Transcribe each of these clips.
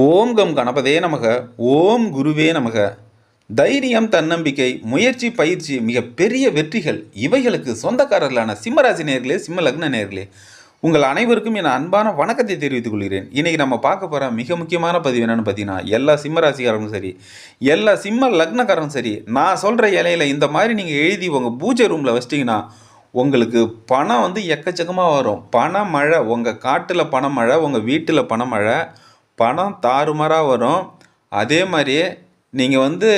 ஓம் come கணபதே நமக ஓம் குருவே நமக. தைரியம் தன்னம்பிக்கை முயற்சி பயிற்சி மிகப்பெரிய வெற்றிகள். இவைகளுக்கு சொந்தக்காரர்களான சிம்மராசி நேர்களே சிம்ம லக்ன நேர்களே உங்கள் அனைவருக்கும் என் அன்பான வணக்கத்தை தெரிவித்துக் கொள்கிறேன். இன்றைக்கி நம்ம பார்க்க போகிற மிக முக்கியமான பதிவு என்னென்னு பார்த்தீங்கன்னா எல்லா சிம்ம ராசிக்காரங்களும் சரி எல்லா சிம்ம லக்னக்காரரும் சரி நான் சொல்கிற இலையில் இந்த மாதிரி நீங்கள் எழுதி உங்கள் பூஜை ரூமில் வச்சிட்டிங்கன்னா உங்களுக்கு பணம் வந்து எக்கச்சக்கமாக வரும். பணமழை உங்கள் காட்டில் பணமழை உங்கள் வீட்டில் பணமழை பணம் தாறுமாறாக வரும். அதே மாதிரி நீங்கள் வந்து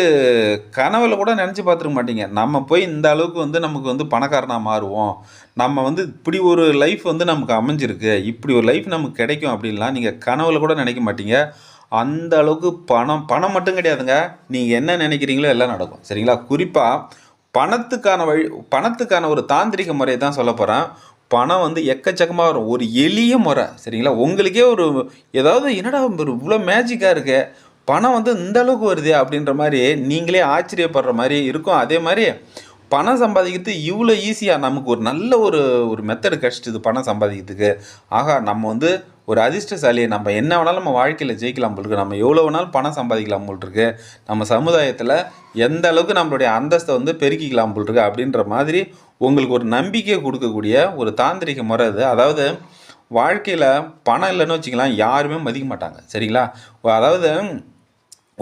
கனவில் கூட நினச்சி பார்த்துருக்க மாட்டீங்க. நம்ம போய் இந்த அளவுக்கு வந்து நமக்கு வந்து பணக்காரனாக மாறுவோம். நம்ம வந்து இப்படி ஒரு லைஃப் வந்து நமக்கு அமைஞ்சிருக்கு. இப்படி ஒரு லைஃப் நமக்கு கிடைக்கும் அப்படின்லாம் நீங்கள் கனவில் கூட நினைக்க மாட்டீங்க. அந்த அளவுக்கு பணம் பணம் மட்டும் கிடையாதுங்க. நீங்கள் என்ன நினைக்கிறீங்களோ எல்லாம் நடக்கும். சரிங்களா? குறிப்பாக பணத்துக்கான வழி பணத்துக்கான ஒரு தாந்திரிக முறையை தான் சொல்ல போகிறேன் பணம் வந்து எக்கச்சக்கமாக வரும். ஒரு எளிய முறை சரிங்களா? உங்களுக்கே ஒரு ஏதாவது என்னடா ஒரு இவ்வளோ மேஜிக்காக இருக்கு பணம் வந்து இந்த அளவுக்கு வருது அப்படின்ற மாதிரி நீங்களே ஆச்சரியப்படுற மாதிரி இருக்கும். அதே மாதிரி பணம் சம்பாதிக்கிறது இவ்வளோ ஈஸியாக நமக்கு ஒரு நல்ல ஒரு ஒரு மெத்தடு கிடச்சிது பணம் சம்பாதிக்கிறதுக்கு. ஆகா நம்ம வந்து ஒரு அதிர்ஷ்டசாலி நம்ம என்ன வேணாலும் நம்ம வாழ்க்கையில் ஜெயிக்கலாம் போல் இருக்கு. நம்ம எவ்வளோ வேணாலும் பணம் சம்பாதிக்கலாம் போல் இருக்கு. நம்ம சமுதாயத்தில் எந்த அளவுக்கு நம்மளுடைய அந்தஸ்தை வந்து பெருக்கிக்கலாம் போல் இருக்கு அப்படின்ற மாதிரி உங்களுக்கு ஒரு நம்பிக்கை கொடுக்கக்கூடிய ஒரு தாந்திரிக முறை இது அதாவது வாழ்க்கையில் பணம் இல்லைன்னு வச்சுக்கலாம் யாருமே மதிக்க மாட்டாங்க. சரிங்களா? அதாவது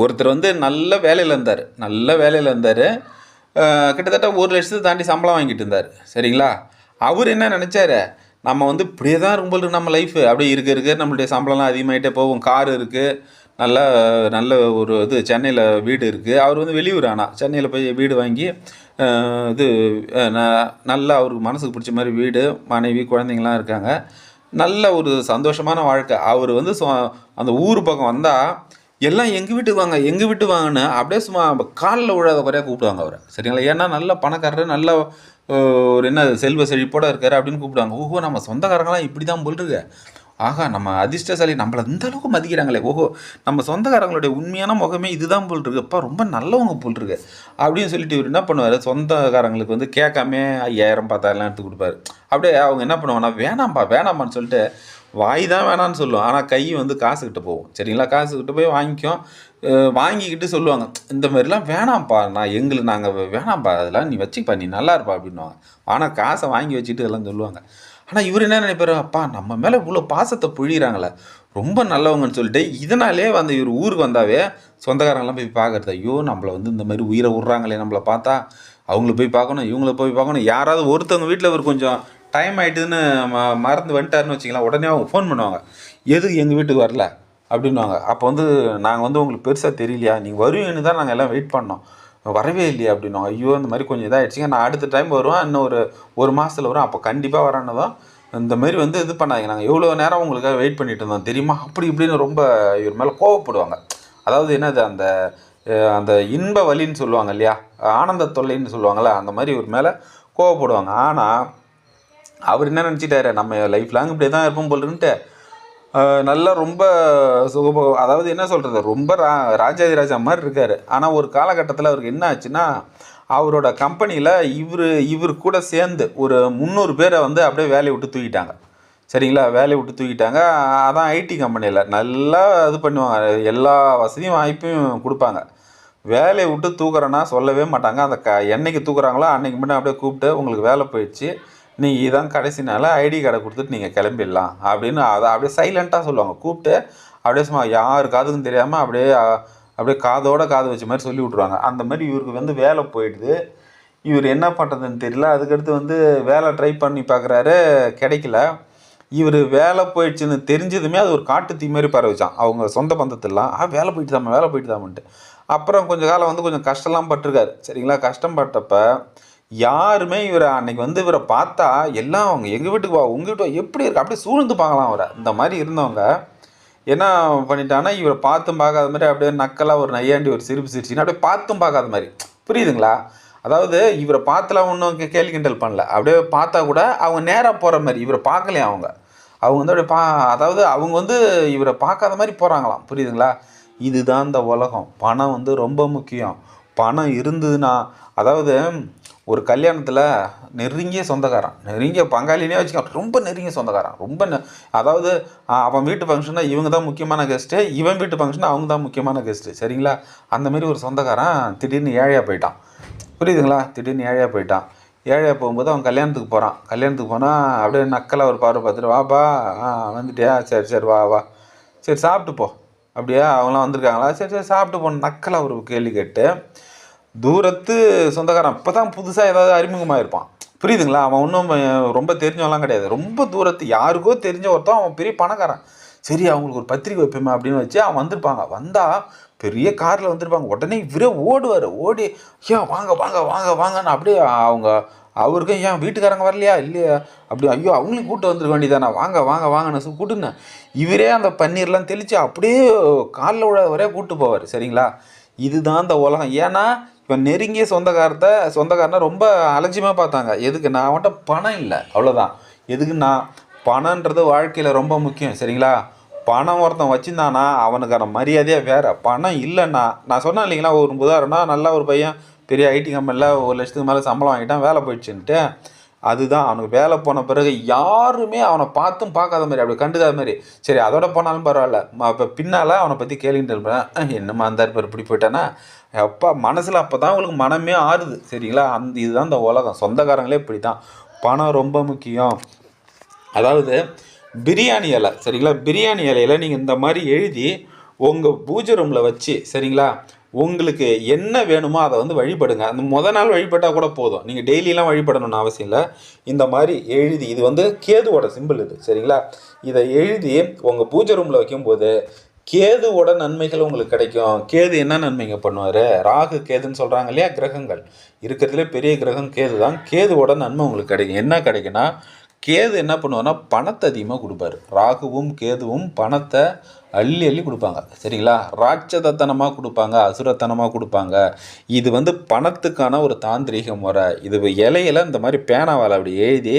ஒருத்தர் வந்து நல்ல வேலையில் இருந்தார். நல்ல வேலையில் இருந்தார். கிட்டத்தட்ட ஒரு லட்சத்தை தாண்டி சம்பளம் வாங்கிட்டு இருந்தார். சரிங்களா? அவர் என்ன நினச்சாரு? நம்ம வந்து இப்படியே தான் இருக்கும் நம்ம லைஃப் அப்படியே இருக்க இருக்க நம்மளுடைய சம்பளம்லாம் அதிகமாகிட்டே போகும். கார் இருக்குது நல்ல நல்ல ஒரு இது சென்னையில் வீடு இருக்குது அவர் வந்து வெளியூர் ஆனால் சென்னையில் போய் வீடு வாங்கி இது ந- நல்லா அவருக்கு மனசுக்கு பிடிச்ச மாதிரி வீடு மனைவி குழந்தைங்களாம் இருக்காங்க. நல்ல ஒரு சந்தோஷமான வாழ்க்கை. அவர் வந்து அந்த ஊர் பக்கம் வந்தால் எல்லாம் எங்கள் வீட்டுக்கு வாங்க எங்கள் வீட்டு வாங்கன்னு அப்படியே சும்மா காலில் விழாத குறையாக கூப்பிடுவாங்க அவரை. சரிங்களா? ஏன்னா நல்ல பணக்காரர் நல்ல ஒரு என்ன செல்வ செழிப்போட இருக்காரு அப்படின்னு கூப்பிடுவாங்க. ஓஹோ நம்ம சொந்தக்காரங்களாம் இப்படி தான் போல் ஆகா நம்ம அதிர்ஷ்டசாலி நம்மளை இந்த அளவுக்கு மதிக்கிறாங்களே. ஓஹோ நம்ம சொந்தக்காரங்களுடைய உண்மையான முகமே இதுதான் போல் இருக்கு. அப்பா ரொம்ப நல்லவங்க போல் இருக்கு. அப்படின்னு சொல்லிட்டு இவர் என்ன பண்ணுவார்? சொந்தக்காரங்களுக்கு வந்து கேட்காம ஐயாயிரம் பத்தாயிரம் எடுத்து கொடுப்பாரு. அப்படியே அவங்க என்ன பண்ணுவாங்கன்னா வேணாம்ப்பா வேணாம்ப்பான்னு சொல்லிட்டு வாய் தான் வேணான்னு சொல்லுவோம் ஆனால் கை வந்து காசுக்கிட்ட போகும். சரிங்களா? காசுக்கிட்ட போய் வாங்கிக்கும். வாங்கிக்கிட்டு சொல்லுவாங்க. இந்த மாதிரிலாம் வேணாம்ப்பா. நான் எங்களுக்கு நாங்கள் வேணாம்ப்பா அதெல்லாம் நீ வச்சுப்பா. நீ நல்லா இருப்பா அப்படின்னுவாங்க. ஆனால் காசை வாங்கி வச்சுட்டு எல்லாம் சொல்லுவாங்க. ஆனால் இவர் என்ன நினைப்பாரு? அப்பா நம்ம மேலே இவ்வளோ பாசத்தை புழிகிறாங்களே ரொம்ப நல்லவங்கன்னு சொல்லிட்டு இதனாலே வந்து இவர் ஊருக்கு வந்தாவே சொந்தக்காரங்களாம் போய் பார்க்கறது ஐயோ நம்மளை வந்து இந்த மாதிரி உயிரை விட்றாங்களே நம்மளை பார்த்தா. அவங்கள போய் பார்க்கணும் இவங்கள போய் பார்க்கணும். யாராவது ஒருத்தவங்க வீட்டில் இவர் கொஞ்சம் டைம் ஆகிட்டுன்னு ம மறந்து வந்துட்டாருன்னு வச்சிங்களேன் உடனே அவங்க ஃபோன் பண்ணுவாங்க. எதுக்கு எங்கள் வீட்டுக்கு வரல? அப்படின்னுவாங்க. அப்போ வந்து நாங்கள் வந்து உங்களுக்கு பெருசாக தெரியலையா? நீங்கள் வருவீங்கன்னு தான் நாங்கள் எல்லாம் வெயிட் பண்ணோம். வரவே இல்லையா அப்படின்னுவாங்க ஐயோ இந்த மாதிரி கொஞ்சம் இதாகிடுச்சிங்க நான் அடுத்த டைம் வருவேன். இன்னும் ஒரு ஒரு மாதத்தில் வரும் அப்போ கண்டிப்பாக வரேன்னதும் இந்த மாதிரி வந்து இது பண்ணாங்க நாங்கள் எவ்வளோ நேரம் உங்களுக்காக வெயிட் பண்ணிட்டு இருந்தோம் தெரியுமா? அப்படி இப்படின்னு ரொம்ப இவர் மேலே கோவப்படுவாங்க. அதாவது என்னது? அந்த அந்த இன்ப வலின்னு சொல்லுவாங்க இல்லையா? ஆனந்த தொல்லைன்னு சொல்லுவாங்கள்ல அந்த மாதிரி இவர் மேலே கோவப்படுவாங்க. ஆனால் அவர் என்ன நினச்சிட்டாரு? நம்ம லைஃப் லாங் இப்படி தான் இருப்போம் போலருன்ட்டு நல்லா ரொம்ப சுகப அதாவது என்ன சொல்கிறது ரொம்ப ரா ராஜாதிராஜா மாதிரி இருக்கார். ஆனால் ஒரு காலகட்டத்தில் அவருக்கு என்ன ஆச்சுன்னா அவரோட கம்பெனியில் இவர் இவர் கூட சேர்ந்து ஒரு முந்நூறு பேரை வந்து அப்படியே வேலையை விட்டு தூக்கிட்டாங்க. சரிங்களா? வேலையை விட்டு தூக்கிட்டாங்க. அதான் ஐடி கம்பெனியில். நல்லா இது பண்ணுவாங்க. எல்லா வசதியும் வாய்ப்பையும் கொடுப்பாங்க. வேலையை விட்டு தூக்குறேன்னா சொல்லவே மாட்டாங்க. அந்த க என்னைக்கு தூக்குறாங்களோ அன்றைக்கு மட்டும் அப்படியே கூப்பிட்டு உங்களுக்கு வேலை போயிடுச்சு. நீங்கள் இதான் கடைசி நாள் ஐடி கார்டை கொடுத்துட்டு நீங்கள் கிளம்பிடலாம் அப்படின்னு அதை அப்படியே சைலண்ட்டாக சொல்லுவாங்க. கூப்பிட்டு அப்படியே சும்மா யார் காதுக்கும் தெரியாமல் அப்படியே அப்படியே காதோட காது வச்ச மாதிரி சொல்லி விட்ருவாங்க அந்த மாதிரி இவருக்கு வந்து வேலை போயிடுது. இவர் என்ன பண்ணுறதுன்னு தெரியல. அதுக்கடுத்து வந்து வேலை ட்ரை பண்ணி பார்க்குறாரு. கிடைக்கல. இவர் வேலை போயிடுச்சுன்னு தெரிஞ்சதுமே அது ஒரு காட்டு தீ மாதிரி பரவிச்சான். அவங்க சொந்த பந்தத்திலாம் ஆ வேலை போயிட்டு தாம வேலை போயிட்டு தாமன்ட்டு அப்புறம் கொஞ்சம் காலம் வந்து கொஞ்சம் கஷ்டம்லாம் பட்டிருக்காரு. சரிங்களா? கஷ்டம் பட்டப்போ யாருமே இவரை அன்னைக்கு வந்து இவரை பார்த்தா எல்லாம் அவங்க எங்கள் வீட்டுக்கு வா உங்கள் வீட்டு எப்படி இருக்கு? அப்படியே சூழ்ந்து பார்க்கலாம் அவரை. இந்த மாதிரி இருந்தவங்க என்ன பண்ணிட்டாங்கன்னா இவரை பார்த்தும் பார்க்காத மாதிரி அப்படியே நக்கலாக ஒரு நையாண்டி ஒரு சிரிப்பு சிரிச்சின்னு அப்படியே பார்த்தும் பார்க்காத மாதிரி. புரியுதுங்களா? அதாவது இவரை பார்த்துலாம் ஒன்றும் கேள்வி கிண்டல் பண்ணல. அப்படியே பார்த்தா கூட அவங்க நேராக போகிற மாதிரி இவரை பார்க்கலையா அவங்க? அவங்க வந்து அப்படியே பா அதாவது அவங்க வந்து இவரை பார்க்காத மாதிரி போகிறாங்களாம் புரியுதுங்களா? இதுதான் இந்த உலகம். பணம் வந்து ரொம்ப முக்கியம். பணம் இருந்ததுன்னா அதாவது ஒரு கல்யாணத்தில் நெருங்கிய சொந்தக்காரன் நெருங்கிய பங்காளினே வச்சுக்கோ ரொம்ப நெருங்கிய சொந்தக்காரன் ரொம்ப நெ- அதாவது அவன் வீட்டு ஃபங்க்ஷனாக இவங்க தான் முக்கியமான கெஸ்ட்டு இவன் வீட்டு ஃபங்க்ஷனாக அவங்க தான் முக்கியமான கெஸ்ட்டு சரிங்களா? அந்தமாரி ஒரு சொந்தக்காரன் திடீர்னு ஏழையாக போயிட்டான். புரியுதுங்களா? திடீர்னு ஏழையாக போயிட்டான். ஏழையாக போகும்போது அவன் கல்யாணத்துக்கு போகிறான் கல்யாணத்துக்கு போனால் அப்படியே நக்கலாக ஒரு பார்வை பார்த்துட்டு வாப்பா ஆ வந்துட்டியா? சரி சரி வா வா. சரி சாப்பிட்டு போ. அப்படியே அவங்களாம் வந்திருக்காங்களா? சரி சரி சாப்பிட்டு போன நக்கலாக ஒரு கேள்வி கேட்டு தூரத்து சொந்தக்காரன். இப்போ தான் புதுசாக ஏதாவது அறிமுகமாக இருப்பான் புரியுதுங்களா? அவன் ஒன்றும் ரொம்ப தெரிஞ்சவெல்லாம் கிடையாது. ரொம்ப தூரத்து யாருக்கோ தெரிஞ்ச ஒருத்தன் அவன் பெரிய பணக்காரன். சரி அவங்களுக்கு ஒரு பத்திரிக்கை வைப்போமே அப்படின்னு வச்சு அவன் வந்திருப்பாங்க. வந்தால் பெரிய காரில் வந்திருப்பாங்க. உடனே இவரே ஓடுவார். ஓடி ஐயா வாங்க வாங்க வாங்க வாங்கன்னு அப்படியே அவங்க அவருக்கும் ஏன் வீட்டுக்காரங்க வரலையா? இல்லையா? அப்படி ஐயோ அவங்களையும் கூப்பிட்டு வந்துருக்க வேண்டியதானே வாங்க வாங்க வாங்கன்னு சொல்லி கூட்டுன்னு இவரே அந்த பன்னீர்லாம் தெளித்து அப்படியே காலில் விழ வரைய கூட்டு போவார். சரிங்களா? இதுதான் இந்த உலகம். ஏன்னா இப்போ நெருங்கிய சொந்தக்காரத்தை சொந்தக்காரனை ரொம்ப அலட்சியமாக பார்த்தாங்க. எதுக்கு? நான் அவன்கிட்ட பணம் இல்லை. அவ்வளோதான் எதுக்கு? நான் பணன்றது வாழ்க்கையில் ரொம்ப முக்கியம். சரிங்களா? பணம் ஒருத்தன் வச்சுருந்தானா அவனுக்கான மரியாதையாக வேறு. பணம் இல்லைன்னா நான் சொன்னேன் இல்லைங்களா ஒரு உதாரணம் நல்ல ஒரு பையன் பெரிய ஐடி கம்பெனியில் ஒரு லட்சத்துக்கு மேலே சம்பளம் வாங்கிட்டான் வேலை போயிடுச்சுன்ட்டு. அதுதான் அவனுக்கு வேலை போன பிறகு யாருமே அவனை பார்த்தும் பார்க்காத மாதிரி அப்படி கண்டுக்காத மாதிரி. சரி அதோட போனாலும் பரவாயில்ல. இப்போ பின்னால் அவனை பற்றி கேள்விட்டு இருப்பேன் என்னம்மா அந்த இருப்பார் இப்படி போயிட்டானா? அப்பா மனசில் அப்போ தான் உங்களுக்கு மனமே ஆறுது. சரிங்களா? அந்த இதுதான் இந்த உலகம். சொந்தக்காரங்களே இப்படி தான் பணம் ரொம்ப முக்கியம். அதாவது பிரியாணி இலை சரிங்களா? பிரியாணி இலையில நீங்கள் இந்த மாதிரி எழுதி உங்கள் பூஜை ரூமில் வச்சு சரிங்களா? உங்களுக்கு என்ன வேணுமோ அதை வந்து வழிபடுங்க. அந்த முத நாள் வழிபட்டால் கூட போதும். நீங்கள் டெய்லியெலாம் வழிபடணும்னு அவசியம் இல்லை. இந்த மாதிரி எழுதி இது வந்து கேதுவோட சிம்பிள் இது சரிங்களா? இதை எழுதி உங்கள் பூஜை ரூமில் வைக்கும்போது கேதுவோட நன்மைகள் உங்களுக்கு கிடைக்கும். கேது என்ன நன்மைங்க பண்ணுவார்? ராகு கேதுன்னு சொல்கிறாங்க இல்லையா? கிரகங்கள். இருக்கிறதுலே பெரிய கிரகம் கேது தான். கேதுவோட நன்மை உங்களுக்கு கிடைக்கும். என்ன கிடைக்குன்னா கேது என்ன பண்ணுவார்னா பணத்தை அதிகமாக கொடுப்பாரு. ராகுவும் கேதுவும் பணத்தை அள்ளி அள்ளி கொடுப்பாங்க. சரிங்களா? ராட்சதத்தனமாக கொடுப்பாங்க அசுரத்தனமாக கொடுப்பாங்க. இது வந்து பணத்துக்கான ஒரு தாந்திரீக முறை. இது இலையில இந்த மாதிரி பேனாவால் அப்படி எழுதி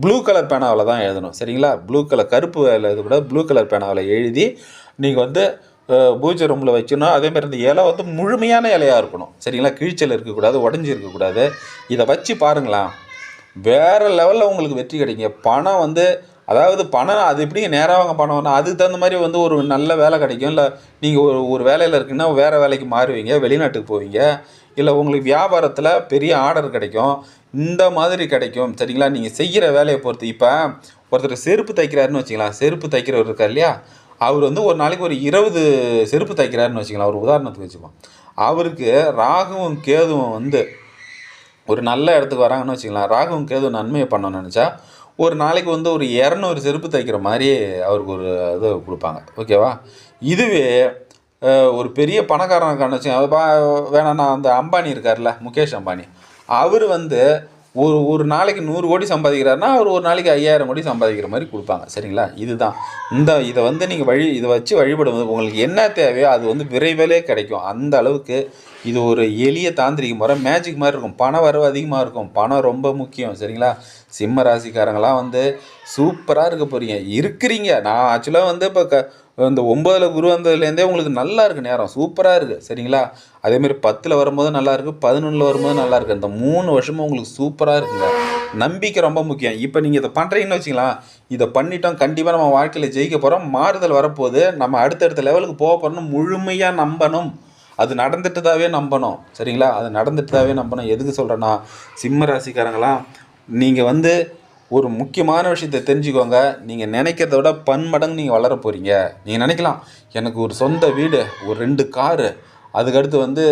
ப்ளூ கலர் பேனாவில் தான் எழுதணும். சரிங்களா? ப்ளூ கலர் கருப்பு வேலை இது கூட ப்ளூ கலர் பேனாவில் எழுதி நீங்கள் வந்து பூஜை ரூமில் வச்சுன்னா அதேமாதிரி இந்த இலை வந்து முழுமையான இலையாக இருக்கணும். சரிங்களா? கிழிச்சல் இருக்கக்கூடாது உடஞ்சி இருக்கக்கூடாது. இதை வச்சு பாருங்களேன். வேறு லெவலில் உங்களுக்கு வெற்றி கிடைக்குங்க பணம் வந்து அதாவது பணம் அது எப்படிங்க நேராக வாங்க பணம் வரணும்? அதுக்கு தகுந்த மாதிரி வந்து ஒரு நல்ல வேலை கிடைக்கும். இல்லை நீங்கள் ஒரு ஒரு வேலையில் இருக்குன்னா வேறு வேலைக்கு மாறுவீங்க வெளிநாட்டுக்கு போவீங்க. இல்லை உங்களுக்கு வியாபாரத்தில் பெரிய ஆர்டர் கிடைக்கும். இந்த மாதிரி கிடைக்கும். சரிங்களா? நீங்கள் செய்கிற வேலையை பொறுத்து இப்போ ஒருத்தர் செருப்பு தைக்கிறாருன்னு வச்சுக்கலாம் செருப்பு தைக்கிறவர் இருக்கார் இல்லையா? அவர் வந்து ஒரு நாளைக்கு ஒரு இருபது செருப்பு தைக்கிறாருன்னு வச்சுக்கலாம் ஒரு உதாரணத்துக்கு வச்சுப்போம். அவருக்கு ராகுவும் கேதுவும் வந்து ஒரு நல்ல இடத்துக்கு வராங்கன்னு வச்சுக்கலாம் ராகுவும் கேதுவும் நன்மையை பண்ணணும்னு நினச்சா ஒரு நாளைக்கு வந்து ஒரு இரநூறு செருப்பு தைக்கிற மாதிரி அவருக்கு ஒரு இது கொடுப்பாங்க. ஓகேவா? இதுவே ஒரு பெரிய பணக்காரனுக்கான வச்சு வேணாம் அந்த அம்பானி இருக்கார்ல முகேஷ் அம்பானி. அவர் வந்து ஒரு ஒரு நாளைக்கு நூறு கோடி சம்பாதிக்கிறாருன்னா அவர் ஒரு நாளைக்கு ஐயாயிரம் கோடி சம்பாதிக்கிற மாதிரி கொடுப்பாங்க. சரிங்களா? இதுதான். இந்த இதை வந்து நீங்கள் வழி இதை வச்சு வழிபடும்போது உங்களுக்கு என்ன தேவையோ அது வந்து விரைவிலே கிடைக்கும். அந்த அளவுக்கு இது ஒரு எளிய தாந்திரிக முறை மேஜிக் மாதிரி இருக்கும். பண வரவு அதிகமாக இருக்கும். பணம் ரொம்ப முக்கியம். சரிங்களா? சிம்ம ராசிக்காரங்களாம் வந்து சூப்பராக இருக்க போகிறீங்க இருக்கிறீங்க. நான் ஆக்சுவலாக வந்து இப்போ க இந்த ஒம்பதில் குரு வந்ததுலேருந்தே உங்களுக்கு நல்லா இருக்குது நேரம். சூப்பராக இருக்குது சரிங்களா? அதேமாரி பத்தில் வரும்போது நல்லா இருக்குது பதினொன்றில் வரும்போது நல்லா இருக்குது இந்த மூணு வருஷமும் உங்களுக்கு சூப்பராக இருக்குங்க. நம்பிக்கை ரொம்ப முக்கியம். இப்போ நீங்கள் இதை பண்ணுறீங்கன்னு வச்சுக்கலாம் இதை பண்ணிட்டோம். கண்டிப்பாக நம்ம வாழ்க்கையில் ஜெயிக்க போகிறோம் மாறுதல் வரப்போகுது. நம்ம அடுத்தடுத்த லெவலுக்கு போக போகிறோம்னு முழுமையாக நம்பணும். அது நடந்துட்டுதாவே நம்பணும். சரிங்களா? அது நடந்துட்டுதாவே நம்பணும். எதுக்கு சொல்கிறேன்னா சிம்ம ராசிக்காரங்களாம் நீங்கள் வந்து ஒரு முக்கியமான விஷயத்தை தெரிஞ்சுக்கோங்க. நீங்கள் நினைக்கிறத விட பன்மடங்கு நீங்கள் வளர போகிறீங்க நீங்கள் நினைக்கலாம் எனக்கு ஒரு சொந்த வீடு ஒரு ரெண்டு காரு அதுக்கடுத்து வந்து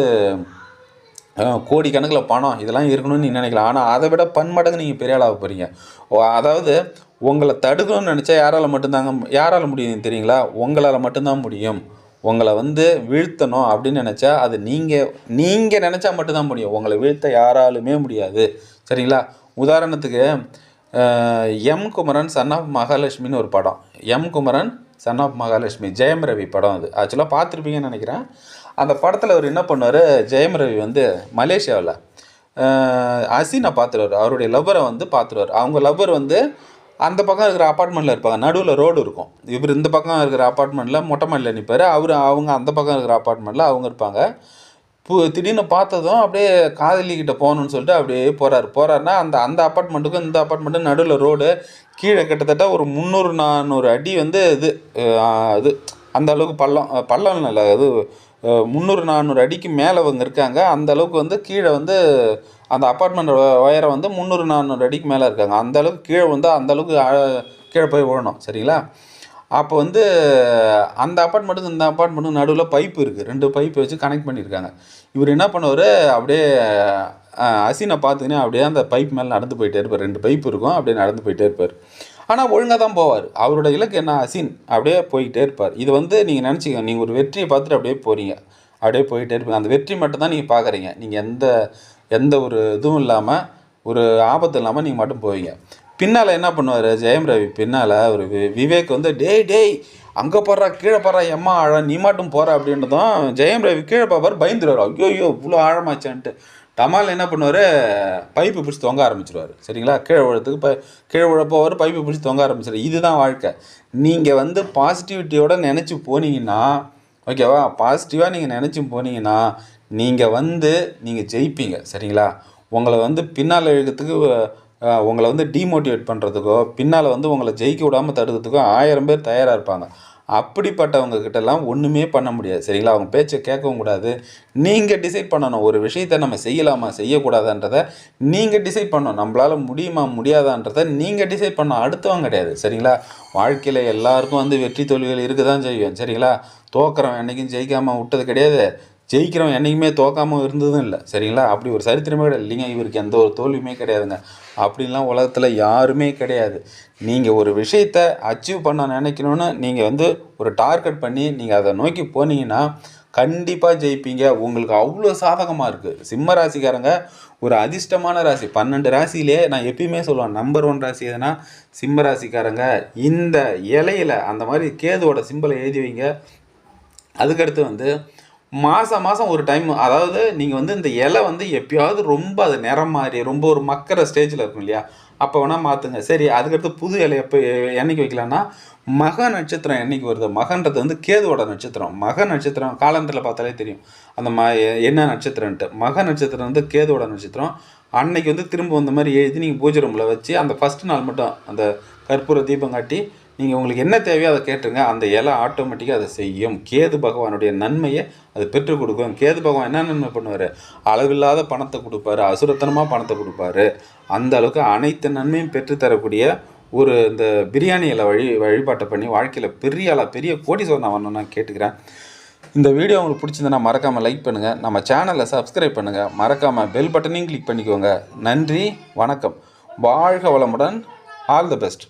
கோடிக்கணக்கில் பணம் இதெல்லாம் இருக்கணும்னு நீங்கள் நினைக்கலாம். ஆனால் அதை விட பன்மடங்கு நீங்கள் பெரிய ஆளாக போகிறீங்க அதாவது உங்களை தடுக்கணும்னு நினச்சா யாரால் மட்டும்தாங்க யாரால் முடியும் தெரியுங்களா? உங்களால் மட்டும்தான் முடியும். உங்களை வந்து வீழ்த்தணும் அப்படின்னு நினச்சா அது நீங்கள் நீங்கள் நினச்சா மட்டும்தான் முடியும். உங்களை வீழ்த்த யாராலுமே முடியாது. சரிங்களா? உதாரணத்துக்கு எம் குமரன் சன் ஆஃப் மகாலட்சுமின்னு ஒரு படம். M Kumaran son of Mahalakshmi Jayam Ravi படம் அது. ஆக்சுவலாக பார்த்துருப்பீங்கன்னு நினைக்கிறேன். அந்த படத்தில் அவர் என்ன பண்ணுவார்? ஜெயம் ரவி வந்து மலேசியாவில் அசினை பார்த்துருவார். அவருடைய லவ்வரை வந்து பார்த்துருவார். அவங்க லவ்வர் வந்து அந்த பக்கம் இருக்கிற அப்பார்ட்மெண்ட்டில் இருப்பாங்க. நடுவில் ரோடு இருக்கும். இவர் இந்த பக்கம் இருக்கிற அப்பார்ட்மெண்ட்டில் மொட்டை மாடியில் நிற்பார் அவர் அவங்க அந்த பக்கம் இருக்கிற அப்பார்ட்மெண்ட்டில் அவங்க இருப்பாங்க. பு திடீர்னு பார்த்ததும் அப்படியே காதலிக்கிட்ட போகணுன்னு சொல்லிட்டு அப்படியே போகிறாரு போகிறாருன்னா அந்த அந்த அப்பார்ட்மெண்ட்டுக்கும் இந்த அப்பார்ட்மெண்ட்டும் நடுவில் ரோடு கீழே கிட்டத்தட்ட ஒரு முந்நூறு நானூறு அடி வந்து இது அது இது அந்த அளவுக்கு பள்ளம் பள்ளம் இல்லை அது முந்நூறு நானூறு அடிக்கு மேலே அவங்க இருக்காங்க. அந்த அளவுக்கு வந்து கீழே வந்து அந்த அப்பார்ட்மெண்ட் உயரம் வந்து முந்நூறு நானூறு அடிக்கு மேலே இருக்காங்க. அந்த அளவுக்கு கீழே வந்து அந்த அளவுக்கு கீழே போய் விழணும். சரிங்களா? அப்போ வந்து அந்த அப்பார்ட்மெண்ட்டுக்கு இந்த அப்பார்ட்மெண்ட்டுக்கு நடுவில் பைப்பு இருக்குது ரெண்டு பைப்பு வச்சு கனெக்ட் பண்ணியிருக்காங்க. இவர் என்ன பண்ணுவார்? அப்படியே அசினை பார்த்துக்கினே அப்படியே அந்த பைப் மேலே நடந்து போயிட்டே இருப்பார். ரெண்டு பைப் இருக்கும் அப்படியே நடந்து போயிட்டே இருப்பார். ஆனால் ஒழுங்காக தான் போவார். அவரோட இலக்கு என்ன? அசின். அப்படியே போய்கிட்டே இருப்பார். இது வந்து நீங்கள் நினச்சிக்கோங்க. நீங்கள் ஒரு வெற்றியை பார்த்துட்டு அப்படியே போகிறீங்க அப்படியே போயிட்டே இருப்பீங்க. அந்த வெற்றி மட்டும் தான் நீங்கள் பார்க்குறீங்க. நீங்கள் எந்த எந்த ஒரு இதுவும் இல்லாமல் ஒரு ஆபத்து இல்லாமல் நீங்கள் மட்டும் போவீங்க. பின்னால் என்ன பண்ணுவார்? ஜெயம் ரவி பின்னால் ஒரு வி- விவேக் வந்து டேய் டேய் அங்கே போடுறா கீழே போடுறா எம்மா ஆழம் நீ மட்டும் போகிற அப்படின்றதும் ஜெயம் ரவி கீழே பார்ப்பார் பயந்துருவார். ஐயோ ஐயோ இவ்வளோ ஆழமாச்சான்ட்டு. தமால் என்ன பண்ணுவார்? பைப்பு பிடிச்சி தொங்க ஆரம்பிச்சிருவார். சரிங்களா? கீழே உழத்துக்கு ப கீழே விழ பைப்பு பிடிச்சி தொங்க ஆரம்பிச்சிரு இதுதான் வாழ்க்கை. நீங்கள் வந்து பாசிட்டிவிட்டியோட நினச்சி போனீங்கன்னா ஓகேவா பாசிட்டிவாக நீங்கள் நினச்சி போனீங்கன்னா நீங்கள் வந்து நீங்கள் ஜெயிப்பீங்க. சரிங்களா? உங்களை வந்து பின்னால் எழுதுறதுக்கு உங்களை வந்து டீமோட்டிவேட் பண்ணுறதுக்கோ பின்னால் வந்து உங்களை ஜெயிக்க விடாமல் தடுக்கிறதுக்கோ ஆயிரம் பேர் தயாராக இருப்பாங்க. அப்படிப்பட்டவங்க கிட்டலாம் ஒன்றுமே பண்ண முடியாது. சரிங்களா? அவங்க பேச்சை கேட்கவும் கூடாது. நீங்கள் டிசைட் பண்ணணும். ஒரு விஷயத்தை நம்ம செய்யலாமா? செய்யக்கூடாதான்றதை நீங்கள் டிசைட் பண்ணணும். நம்மளால் முடியுமா? முடியாதான்றதை நீங்கள் டிசைட் பண்ணணும். அடுத்தவங்க கிடையாது. சரிங்களா? வாழ்க்கையில் எல்லாருக்கும் வந்து வெற்றி தோல்விகள் இருக்க தான் செய்யும். சரிங்களா? தோக்குறவன் என்றைக்கும் ஜெயிக்காமல் விட்டது கிடையாது. ஜெயிக்கிறவன் என்றைக்குமே தோக்காமல் இருந்ததும் இல்லை. சரிங்களா? அப்படி ஒரு சரித்திரமே கிடையாது. இல்லைங்க இவருக்கு எந்த ஒரு தோல்வியுமே கிடையாதுங்க. அப்படின்லாம் உலகத்தில் யாருமே கிடையாது. நீங்கள் ஒரு விஷயத்தை அச்சீவ் பண்ண நினைக்கணும்னு நீங்கள் வந்து ஒரு டார்கெட் பண்ணி நீங்கள் அதை நோக்கி போனீங்கன்னா கண்டிப்பாக ஜெயிப்பீங்க. உங்களுக்கு அவ்வளோ சாதகமாக இருக்குது சிம்ம ராசிக்காரங்க ஒரு அதிர்ஷ்டமான ராசி. பன்னெண்டு ராசியிலே நான் எப்பயுமே சொல்லுவேன் நம்பர் ஒன் ராசி எதுனா சிம்ம ராசிக்காரங்க. இந்த இலையில அந்த மாதிரி கேதுவோட சிம்பலை எழுதி வைங்க. அதுக்கடுத்து வந்து மாதம் மாதம் ஒரு டைம் அதாவது நீங்கள் வந்து இந்த இலை வந்து எப்பயாவது ரொம்ப அது நிறம் மாறி ரொம்ப ஒரு மக்கிற ஸ்டேஜில் இருக்கும் இல்லையா? அப்போ வேணால் மாற்றுங்க சரி அதுக்கடுத்து புது இலை எப்போ என்னைக்கு வைக்கலான்னா மக நட்சத்திரம் என்றைக்கு வருது? மகன்றது வந்து கேதுவோட நட்சத்திரம். மக நட்சத்திரம் காலண்டரில் பார்த்தாலே தெரியும். அந்த ம என்ன நட்சத்திரன்ட்டு மக நட்சத்திரம் வந்து கேதுவோட நட்சத்திரம். அன்னைக்கு வந்து திரும்ப வந்த மாதிரி எழுதி நீங்கள் பூஜை ரூமில் வச்சு அந்த ஃபஸ்ட் நாள் மட்டும் அந்த கற்பூர தீபம் காட்டி நீங்கள் உங்களுக்கு என்ன தேவையோ அதை கேட்டுருங்க. அந்த இலை ஆட்டோமேட்டிக்காக அதை செய்யும். கேது பகவானுடைய நன்மையை அது பெற்றுக் கொடுக்கும். கேது பகவான் என்ன நன்மை பண்ணுவார்? அளவில்லாத பணத்தை கொடுப்பாரு. அசுரத்தனமாக பணத்தை கொடுப்பாரு. அந்த அளவுக்கு அனைத்து நன்மையும் பெற்றுத்தரக்கூடிய ஒரு இந்த பிரியாணி இலை வழி வழிபாட்டை பண்ணி வாழ்க்கையில் பெரிய ஆளா பெரிய கோடீஸ்வரன் வரணும்னு நான் கேட்டுக்கிறேன். இந்த வீடியோ உங்களுக்கு பிடிச்சிருந்தனா மறக்காமல் லைக் பண்ணுங்கள் நம்ம சேனலை சப்ஸ்கிரைப் பண்ணுங்கள் மறக்காமல் பெல் பட்டனையும் கிளிக் பண்ணிக்கோங்க. நன்றி வணக்கம். வாழ்க வளமுடன். All the best